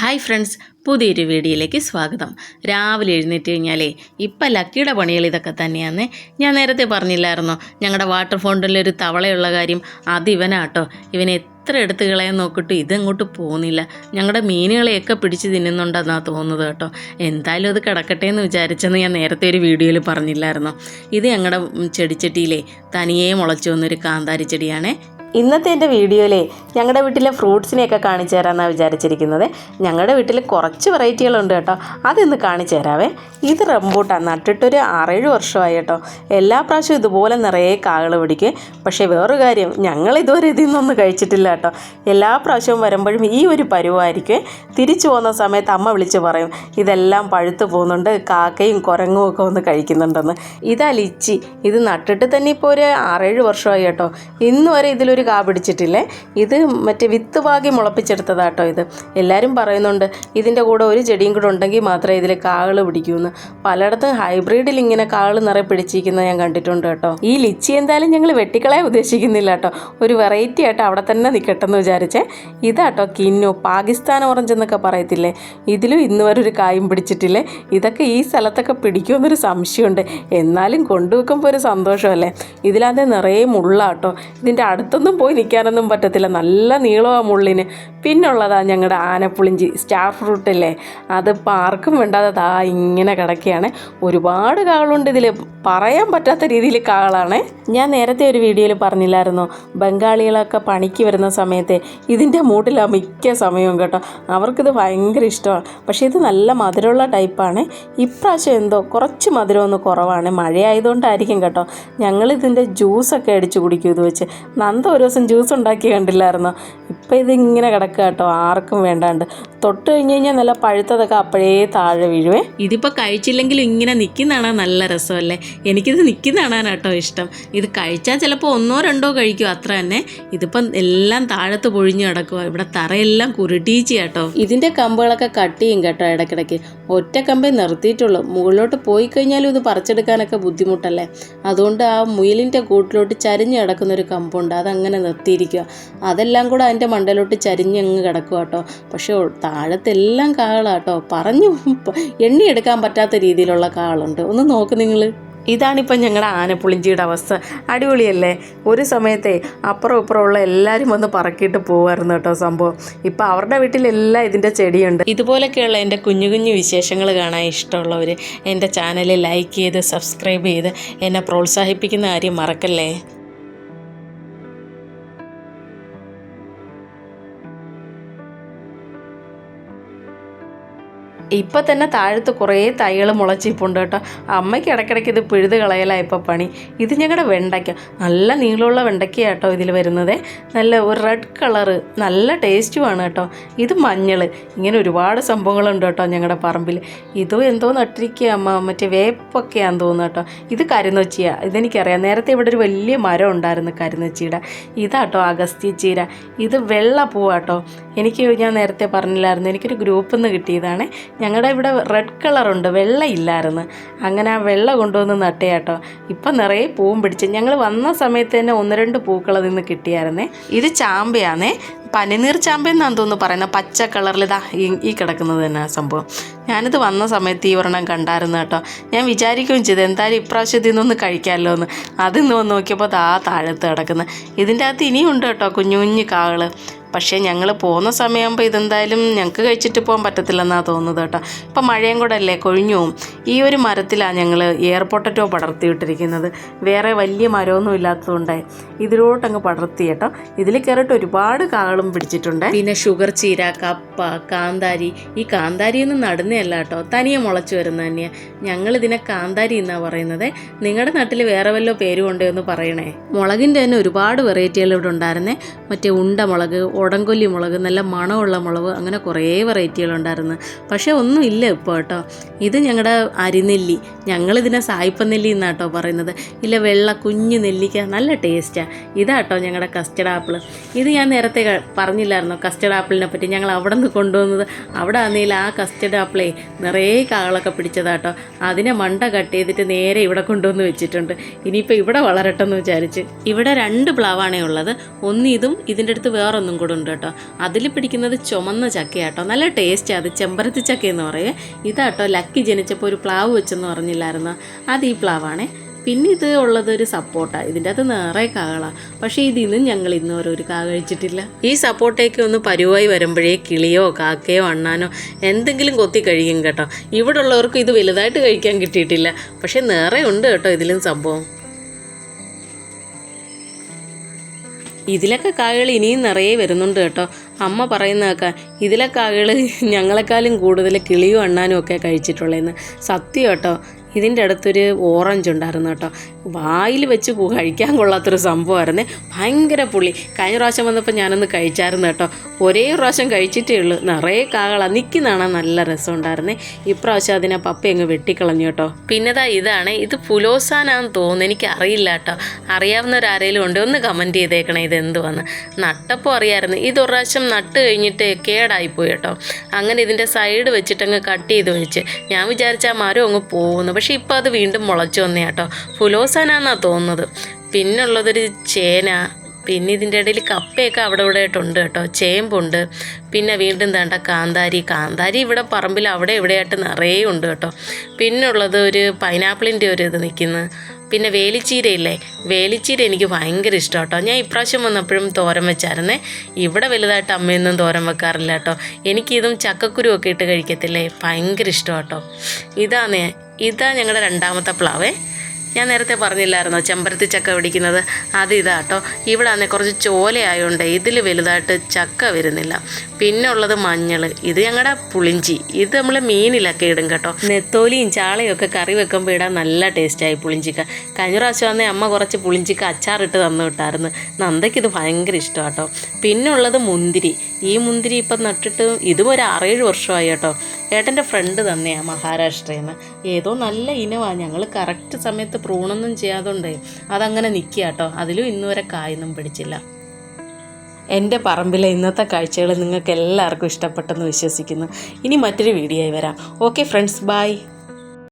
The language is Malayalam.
ഹായ് ഫ്രണ്ട്സ് പുതിയൊരു വീഡിയോയിലേക്ക് സ്വാഗതം. രാവിലെ എഴുന്നേറ്റ് കഴിഞ്ഞാലേ ഇപ്പം ലക്കിയുടെ പണികൾ ഇതൊക്കെ തന്നെയാന്ന് ഞാൻ നേരത്തെ പറഞ്ഞില്ലായിരുന്നു? ഞങ്ങളുടെ വാട്ടർ ഫൗണ്ടനിലൊരു തവളയുള്ള കാര്യം അത് ഇവനാട്ടോ ഇവനെ എത്ര എടുത്ത് കളയാൻ നോക്കിയിട്ട് ഇതങ്ങോട്ട് പോകുന്നില്ല. ഞങ്ങളുടെ മീനുകളെയൊക്കെ പിടിച്ച് തിന്നുന്നുണ്ടെന്നാണ് തോന്നുന്നത് കേട്ടോ. എന്തായാലും അത് കിടക്കട്ടെ എന്ന് വിചാരിച്ചെന്ന് ഞാൻ നേരത്തെ ഒരു വീഡിയോയിൽ പറഞ്ഞില്ലായിരുന്നു? ഇത് ഞങ്ങളുടെ ചെടിച്ചട്ടിയിലെ തനിയെ മുളച്ചു വന്നൊരു കാന്താരി ചെടിയാണേ ഇന്നത്തെ എന്റെ വീഡിയോയിലെ ഞങ്ങളുടെ വീട്ടിലെ ഫ്രൂട്ട്സിനെയൊക്കെ കാണിച്ചു തരാമെന്നാണ് വിചാരിച്ചിരിക്കുന്നത്. ഞങ്ങളുടെ വീട്ടിൽ കുറച്ച് വെറൈറ്റികളുണ്ട് കേട്ടോ. അതൊന്ന് കാണിച്ചു തരാവേ. ഇത് റംബൂട്ടാൻ നട്ടിട്ടൊരു ആറേഴ് വർഷമായി കേട്ടോ. എല്ലാ പ്രാവശ്യവും ഇതുപോലെ നിറയെ കാകൾ പിടിക്കും. പക്ഷേ വേറൊരു കാര്യം ഞങ്ങൾ ഇതുവരെ ഇതിൽ നിന്നൊന്നും കഴിച്ചിട്ടില്ല കേട്ടോ. എല്ലാ പ്രാവശ്യവും വരുമ്പോഴും ഈ ഒരു പരുവായിരിക്കും. തിരിച്ചു പോകുന്ന സമയത്ത് അമ്മ വിളിച്ച് പറയും ഇതെല്ലാം പഴുത്തു പോകുന്നുണ്ട്. കാക്കയും കുരങ്ങും ഒക്കെ ഒന്ന് കഴിക്കുന്നുണ്ടെന്ന്. ഇതാ ലിച്ചി. ഇത് നട്ടിട്ട് തന്നെ ഇപ്പോൾ ഒരു ആറേഴ് വർഷമായി കേട്ടോ. ഇന്ന് വരെ ഇതിലൊരു കാ പിടിച്ചിട്ടില്ലേ? ഇത് മറ്റേ വിത്ത് വാകി മുളപ്പിച്ചെടുത്തതാട്ടോ ഇത്. എല്ലാവരും പറയുന്നുണ്ട് ഇതിന്റെ കൂടെ ഒരു ചെടിയും കൂടെ ഉണ്ടെങ്കിൽ മാത്രമേ ഇതിൽ കാകൾ പിടിക്കൂന്ന്. പലയിടത്തും ഹൈബ്രിഡിൽ ഇങ്ങനെ കാകൾ നിറയെ പിടിച്ചിരിക്കുന്നത് ഞാൻ കണ്ടിട്ടുണ്ട് കേട്ടോ. ഈ ലിച്ചി എന്തായാലും ഞങ്ങൾ വെട്ടിക്കളയാൻ ഉദ്ദേശിക്കുന്നില്ല കേട്ടോ. ഒരു വെറൈറ്റി ആയിട്ട് അവിടെ തന്നെ നിൽക്കട്ടെന്ന് വിചാരിച്ചേ. ഇതാട്ടോ കിന്നു പാകിസ്ഥാൻ ഓറഞ്ച് എന്നൊക്കെ പറയത്തില്ലേ? ഇതിലും ഇന്ന് വരെ ഒരു കായും പിടിച്ചിട്ടില്ലേ? ഇതൊക്കെ ഈ സ്ഥലത്തൊക്കെ പിടിക്കുമെന്നൊരു സംശയമുണ്ട്. എന്നാലും കൊണ്ടുവെക്കുമ്പോൾ ഒരു സന്തോഷമല്ലേ? ഇതിലാതെ നിറയെ മുള്ളാട്ടോ. ഇതിന്റെ അടുത്തൊന്നും പോയി നിൽക്കാനൊന്നും പറ്റത്തില്ല. നല്ല നീളമാണ് മുള്ളിന്. പിന്നുള്ളതാ ഞങ്ങളുടെ ആനപ്പുളിഞ്ചി സ്റ്റാർ ഫ്രൂട്ട് അല്ലേ അതിപ്പോൾ ആർക്കും വേണ്ടാതെ ദാ ഇങ്ങനെ കിടക്കുകയാണ് ഒരുപാട് കാളുണ്ട് ഇതിൽ പറയാൻ പറ്റാത്ത രീതിയിൽ കാളാണേ. ഞാൻ നേരത്തെ ഒരു വീഡിയോയിൽ പറഞ്ഞില്ലായിരുന്നു? ബംഗാളികളൊക്കെ പണിക്ക് വരുന്ന സമയത്ത് ഇതിന്റെ മൂട്ടിലാണ് മിക്ക സമയവും കേട്ടോ. അവർക്കിത് ഭയങ്കര ഇഷ്ടമാണ്. പക്ഷേ ഇത് നല്ല മധുരമുള്ള ടൈപ്പാണ്. ഇപ്രാവശ്യം എന്തോ കുറച്ച് മധുരം ഒന്ന് കുറവാണ്. മഴയായതുകൊണ്ടായിരിക്കും കേട്ടോ. ഞങ്ങളിതിന്റെ ജ്യൂസൊക്കെ അടിച്ച് കുടിക്കും ഇത് വെച്ച്. നന്ദ ഒരു ദിവസം ജ്യൂസ് ഉണ്ടാക്കി കണ്ടില്ലായിരുന്നോ? ഇപ്പം ഇതിങ്ങനെ കിടക്കുക കേട്ടോ ആർക്കും വേണ്ടാണ്ട്. തൊട്ട് കഴിഞ്ഞ് കഴിഞ്ഞാൽ നല്ല പഴുത്തതൊക്കെ അപ്പോഴേ താഴെ വീഴുവേ. ഇതിപ്പോൾ കഴിച്ചില്ലെങ്കിലും ഇങ്ങനെ നിൽക്കുന്നതാണ് നല്ല രസമല്ലേ? എനിക്കിത് നിൽക്കുന്നതാണ് കേട്ടോ ഇഷ്ടം. ഇത് കഴിച്ചാൽ ചിലപ്പോൾ ഒന്നോ രണ്ടോ കഴിക്കും അത്ര തന്നെ. ഇതിപ്പം എല്ലാം താഴത്ത് പൊഴിഞ്ഞ് കിടക്കുക ഇവിടെ തറയെല്ലാം കുരുട്ടീച്ച് കേട്ടോ. ഇതിന്റെ കമ്പുകളൊക്കെ കട്ട് ചെയ്യും കേട്ടോ ഇടയ്ക്കിടയ്ക്ക്. ഒറ്റ കമ്പേ നിർത്തിയിട്ടുള്ളൂ. മുകളിലോട്ട് പോയി കഴിഞ്ഞാലും ഇത് പറിച്ചെടുക്കാനൊക്കെ ബുദ്ധിമുട്ടല്ലേ? അതുകൊണ്ട് ആ മുയലിന്റെ കൂട്ടിലോട്ട് ചരിഞ്ഞ് കിടക്കുന്ന ഒരു കമ്പുണ്ട്. അതങ്ങനെ നിർത്തിയിരിക്കുക അതെല്ലാം കൂടെ അതിന്റെ മണ്ടയിലോട്ട് ചരിഞ്ഞ് അങ്ങ് കിടക്കുക കേട്ടോ. പക്ഷേ താഴത്തെല്ലാം കാളാട്ടോ. പറഞ്ഞു എണ്ണിയെടുക്കാൻ പറ്റാത്ത രീതിയിലുള്ള കാളുണ്ട്. ഒന്ന് നോക്ക് നിങ്ങൾ ഇതാണിപ്പം ഞങ്ങളുടെ ആനപ്പുളിഞ്ചിയുടെ അവസ്ഥ. അടിപൊളിയല്ലേ? ഒരു സമയത്തെ അപ്പുറം ഇപ്പുറമുള്ള എല്ലാവരും വന്ന് പറക്കിയിട്ട് പോകുമായിരുന്നു കേട്ടോ സംഭവം. ഇപ്പം അവരുടെ വീട്ടിലെല്ലാം ഇതിന്റെ ചെടിയുണ്ട്. ഇതുപോലൊക്കെയുള്ള എന്റെ കുഞ്ഞു കുഞ്ഞു വിശേഷങ്ങൾ കാണാൻ ഇഷ്ടമുള്ളവർ എന്റെ ചാനൽ ലൈക്ക് ചെയ്ത് സബ്സ്ക്രൈബ് ചെയ്ത് എന്നെ പ്രോത്സാഹിപ്പിക്കുന്ന കാര്യം മറക്കല്ലേ? ഇപ്പം തന്നെ താഴത്ത് കുറേ തൈകൾ മുളച്ചിപ്പുണ്ട് കേട്ടോ. അമ്മയ്ക്ക് ഇടയ്ക്കിടയ്ക്ക് ഇത് പിഴുത് കളയലാണ് ഇപ്പോൾ പണി. ഇത് ഞങ്ങളുടെ വെണ്ടയ്ക്ക. നല്ല നീളമുള്ള വെണ്ടയ്ക്ക കേട്ടോ ഇതിൽ വരുന്നത്. നല്ല ഒരു റെഡ് കളറ് നല്ല ടേസ്റ്റുമാണ് കേട്ടോ. ഇത് മഞ്ഞൾ ഇങ്ങനെ ഒരുപാട് സംഭവങ്ങളുണ്ട് കേട്ടോ ഞങ്ങളുടെ പറമ്പിൽ ഇതും എന്തോ നട്ടിരിക്കുക അമ്മ. മറ്റേ വേപ്പൊക്കെയാന്ന് തോന്നുന്നു കേട്ടോ. ഇത് കരുന്നൊച്ചിയാണ് ഇതെനിക്കറിയാം. നേരത്തെ ഇവിടെ ഒരു വലിയ മരം ഉണ്ടായിരുന്നു കരുന്നൊച്ചിയുടെ ഇതാട്ടോ അഗസ്ത്യ ചീര. ഇത് വെള്ള പൂവാട്ടോ എനിക്ക് ഞാൻ നേരത്തെ പറഞ്ഞില്ലായിരുന്നു. എനിക്കൊരു ഗ്രൂപ്പിൽ നിന്ന് കിട്ടിയതാണ്. ഞങ്ങളുടെ ഇവിടെ റെഡ് കളറുണ്ട് വെള്ള ഇല്ലായിരുന്നു അങ്ങനെ ആ വെള്ള കൊണ്ടുവന്ന് നട്ടയാട്ടോ ഇപ്പം നിറയെ പൂവും പിടിച്ച്. ഞങ്ങൾ വന്ന സമയത്ത് തന്നെ ഒന്ന് രണ്ട് പൂക്കൾ അതിൽ നിന്ന് കിട്ടിയായിരുന്നേ. ഇത് ചാമ്പയാണേ പനിനീർ ചാമ്പയെന്നാന്ന് തോന്നുന്നു പറയുന്നത്. പച്ച കളറിൽ ഇതാ ഈ കിടക്കുന്നത് തന്നെ സംഭവം. ഞാനിത് വന്ന സമയത്ത് ഈ ഒരെണ്ണം കണ്ടായിരുന്നു കേട്ടോ. ഞാൻ വിചാരിക്കുകയും ചെയ്തു എന്തായാലും ഇപ്രാവശ്യം ഇതിൽ നിന്നൊന്ന് കഴിക്കാമല്ലോ എന്ന്. അതിൽ നിന്ന് വന്ന് നോക്കിയപ്പോൾ ദാ താഴത്ത് കിടക്കുന്നത് ഇതിന്റെ അകത്ത് ഇനിയും ഉണ്ട് കേട്ടോ കുഞ്ഞു കുഞ്ഞു കാകൾ പക്ഷേ ഞങ്ങൾ പോകുന്ന സമയമാകുമ്പോൾ ഇതെന്തായാലും ഞങ്ങൾക്ക് കഴിച്ചിട്ട് പോകാൻ പറ്റത്തില്ലെന്നാണ് തോന്നുന്നത് കേട്ടോ. ഇപ്പം മഴയും കൂടെ അല്ലേ കൊഴിഞ്ഞു പോവും. ഈ ഒരു മരത്തിലാണ് ഞങ്ങൾ എയർ പൊട്ടറ്റോ പടർത്തി വിട്ടിരിക്കുന്നത് വേറെ വലിയ മരമൊന്നും ഇല്ലാത്തതുകൊണ്ട് ഇതിലോട്ടങ്ങ് പടർത്തി കേട്ടോ. ഇതിൽ കയറിയിട്ട് ഒരുപാട് കാളും പിടിച്ചിട്ടുണ്ട്. പിന്നെ ഷുഗർ ചീര കപ്പ കാന്താരി. ഈ കാന്താരി ഒന്നും നടുന്നതല്ല കേട്ടോ. തനിയെ മുളച്ചു വരുന്ന തന്നെയാണ് ഞങ്ങളിതിനെ കാന്താരി എന്നാണ് പറയുന്നത്. നിങ്ങളുടെ നാട്ടിൽ വേറെ വല്ല പേരും ഉണ്ടോ എന്ന് പറയണേ. മുളകിന്റെ തന്നെ ഒരുപാട് വെറൈറ്റികൾ ഇവിടെ ഉണ്ടായിരുന്നേ. മറ്റേ ഉണ്ട മുളക് ഉടങ്കൊല്ലി മുളക് നല്ല മണമുള്ള മുളക് അങ്ങനെ കുറേ വെറൈറ്റികളുണ്ടായിരുന്നു. പക്ഷേ ഒന്നും ഇല്ല ഇപ്പോൾ കേട്ടോ. ഇത് ഞങ്ങളുടെ അരിനെല്ലി. ഞങ്ങളിതിനെ സായിപ്പനെല്ലി നെല്ലി കേട്ടോ പറയുന്നത്. ഇല്ല വെള്ള കുഞ്ഞു നെല്ലിക്ക നല്ല ടേസ്റ്റാണ് ഇതാട്ടോ ഞങ്ങളുടെ കസ്റ്റഡ് ആപ്പിൾ ഇത് ഞാൻ നേരത്തെ പറഞ്ഞില്ലായിരുന്നു പറഞ്ഞില്ലായിരുന്നോ കസ്റ്റഡ് ആപ്പിളിനെ പറ്റി? ഞങ്ങൾ അവിടെ നിന്ന് കൊണ്ടുവന്നത് അവിടെ ആണെങ്കിൽ ആ കസ്റ്റഡ് ആപ്പിളേ നിറയെ കാളൊക്കെ പിടിച്ചതാട്ടോ അതിനെ മണ്ട കട്ട് ചെയ്തിട്ട് നേരെ ഇവിടെ കൊണ്ടുവന്ന് വെച്ചിട്ടുണ്ട്. ഇനിയിപ്പോൾ ഇവിടെ വളരട്ടെന്ന് വിചാരിച്ച്. ഇവിടെ രണ്ട് പ്ലാവാണേ ഉള്ളത്. ഒന്ന് ഇതും ഇതിന്റെ അടുത്ത് വേറൊന്നും കൂടെ ഉണ്ട് കേട്ടോ. അതിൽ പിടിക്കുന്നത് ചുമന്ന ചക്കയാട്ടോ. നല്ല ടേസ്റ്റ് അത് ചെമ്പരത്തി ചക്ക എന്ന് പറയുക ഇതാട്ടോ ലക്കി ജനിച്ചപ്പോൾ ഒരു പ്ലാവ് വെച്ചെന്ന് പറഞ്ഞില്ലായിരുന്നു? അത് ഈ പ്ലാവാണേ. പിന്നെ ഇത് ഉള്ളത് ഒരു സപ്പോർട്ടാണ് ഇതിന്റെ അകത്ത് നിറയെ കാകളാണ് പക്ഷേ ഇതിന്നും ഞങ്ങൾ ഇന്ന് ഓരോ ഒരു കാ കഴിച്ചിട്ടില്ല. ഈ സപ്പോർട്ടയൊക്കെ ഒന്ന് പരുവായി വരുമ്പോഴേ കിളിയോ കാക്കയോ അണ്ണാനോ എന്തെങ്കിലും കൊത്തി കഴിയും കേട്ടോ. ഇവിടെ ഉള്ളവർക്ക് ഇത് വലുതായിട്ട് കഴിക്കാൻ കിട്ടിയിട്ടില്ല. പക്ഷേ നിറയെ ഉണ്ട് കേട്ടോ ഇതിലും സംഭവം. ഇതിലൊക്കെ കായകൾ ഇനിയും നിറയെ വരുന്നുണ്ട് കേട്ടോ. അമ്മ പറയുന്ന കേൾക്കാം ഇതിലെ കായകൾ ഞങ്ങളെക്കാളും കൂടുതൽ കിളിയും അണ്ണാനും ഒക്കെ കഴിച്ചിട്ടുള്ളതെന്ന് സത്യം കേട്ടോ. ഇതിന്റെ അടുത്തൊരു ഓറഞ്ച് ഉണ്ടായിരുന്നു കേട്ടോ. വായിൽ വെച്ച് കഴിക്കാൻ കൊള്ളാത്തൊരു സംഭവമായിരുന്നേ. ഭയങ്കര പുളി. കഴിഞ്ഞ പ്രാവശ്യം വന്നപ്പോൾ ഞാനൊന്ന് കഴിച്ചായിരുന്നു കേട്ടോ. ഒരേ പ്രാവശ്യം കഴിച്ചിട്ടേ ഉള്ളൂ. നിറയെ കാകള. നിൽക്കുന്നതാണ് നല്ല രസം ഉണ്ടായിരുന്നേ. ഇപ്രാവശ്യം അതിനെ പപ്പ അങ്ങ് വെട്ടിക്കളഞ്ഞു കേട്ടോ. പിന്നെതാ ഇതാണ്. ഇത് പുലോസാനാന്ന് തോന്നുന്നു. എനിക്ക് അറിയില്ല കേട്ടോ. അറിയാവുന്നവരാരേലും ഉണ്ട്? ഒന്ന് കമന്റ് ചെയ്തേക്കണേ ഇത് എന്തുവാന്ന്. നട്ടപ്പോൾ അറിയാമായിരുന്നു. ഇത് ഒരു പ്രാവശ്യം നട്ട് കഴിഞ്ഞിട്ട് കേടായിപ്പോയി കേട്ടോ. അങ്ങനെ ഇതിന്റെ സൈഡ് വെച്ചിട്ടങ്ങ് കട്ട് ചെയ്ത് വെച്ച്. ഞാൻ വിചാരിച്ച ആ മരം അങ്ങ് പോകുന്നു പക്ഷേ ഇപ്പോൾ അത് വീണ്ടും മുളച്ചു വന്നേ കേട്ടോ. ഫുലോസാനാന്നാണ് തോന്നുന്നത്. പിന്നുള്ളതൊരു ചേന പിന്നെ ഇതിന്റെ ഇടയിൽ കപ്പയൊക്കെ അവിടെ ഇവിടെ ആയിട്ടുണ്ട് കേട്ടോ. ചേമ്പുണ്ട്. പിന്നെ വീണ്ടും വേണ്ട കാന്താരി. കാന്താരി ഇവിടെ പറമ്പിൽ അവിടെ ഇവിടെയായിട്ട് നിറയെ ഉണ്ട് കേട്ടോ. പിന്നുള്ളത് ഒരു പൈനാപ്പിളിന്റെ ഒരു ഇത് നിൽക്കുന്നു. പിന്നെ വേലിച്ചീരയില്ലേ? വേലിച്ചീര എനിക്ക് ഭയങ്കര ഇഷ്ടം കേട്ടോ. ഞാൻ ഇപ്രാവശ്യം വന്നപ്പോഴും തോരൻ വെച്ചായിരുന്നേ. ഇവിടെ വലുതായിട്ട് അമ്മയൊന്നും തോരൻ വെക്കാറില്ല കേട്ടോ. എനിക്കിതും ചക്കക്കുരു ഒക്കെ ഇട്ട് കഴിക്കത്തില്ലേ? ഭയങ്കര ഇഷ്ടം കേട്ടോ. ഇതാന്നേ ഇതാ ഞങ്ങളുടെ രണ്ടാമത്തെ പ്ലാവേ. ഞാൻ നേരത്തെ പറഞ്ഞില്ലായിരുന്നോ ചെമ്പരത്തി ചക്ക പിടിക്കുന്നത്? അത് ഇതാ കേട്ടോ ഇവിടെ ആണെങ്കിൽ കുറച്ച് ചോലയായതുകൊണ്ട് ഇതിൽ വലുതായിട്ട് ചക്ക വരുന്നില്ല. പിന്നെ ഉള്ളത് മഞ്ഞൾ ഇത് ഞങ്ങളുടെ പുളിഞ്ചി. ഇത് നമ്മൾ മീനിലൊക്കെ ഇടും കേട്ടോ. നെത്തോലിയും ചാളയും ഒക്കെ കറി വെക്കുമ്പോൾ ഇടാൻ നല്ല ടേസ്റ്റായി പുളിഞ്ചിക്ക. കഴിഞ്ഞ പ്രാവശ്യം വന്നേ അമ്മ കുറച്ച് പുളിഞ്ചിക്ക അച്ചാറിട്ട് തന്നു വിട്ടായിരുന്നു. നന്ദയ്ക്ക് ഇത് ഭയങ്കര ഇഷ്ടമാട്ടോ പിന്നെ ഉള്ളത് മുന്തിരി. ഈ മുന്തിരി ഇപ്പം നട്ടിട്ട് ഇതും ഒരു ആറേഴ് വർഷമായി കേട്ടോ. ഏട്ടന്റെ ഫ്രണ്ട് തന്നെയാണ് മഹാരാഷ്ട്രയിൽ നിന്ന് ഏതോ നല്ല ഇനമാണ് ഞങ്ങൾ കറക്റ്റ് സമയത്ത് പ്രൂണൊന്നും ചെയ്യാതുകൊണ്ടേ അതങ്ങനെ നിൽക്കുക കേട്ടോ. അതിലും ഇന്നുവരെ കായൊന്നും പിടിച്ചില്ല. എന്റെ പറമ്പിലെ ഇന്നത്തെ കാഴ്ചകൾ നിങ്ങൾക്ക് എല്ലാവർക്കും ഇഷ്ടപ്പെട്ടെന്ന് വിശ്വസിക്കുന്നു. ഇനി മറ്റൊരു വീഡിയോ ആയി വരാം. Okay friends bye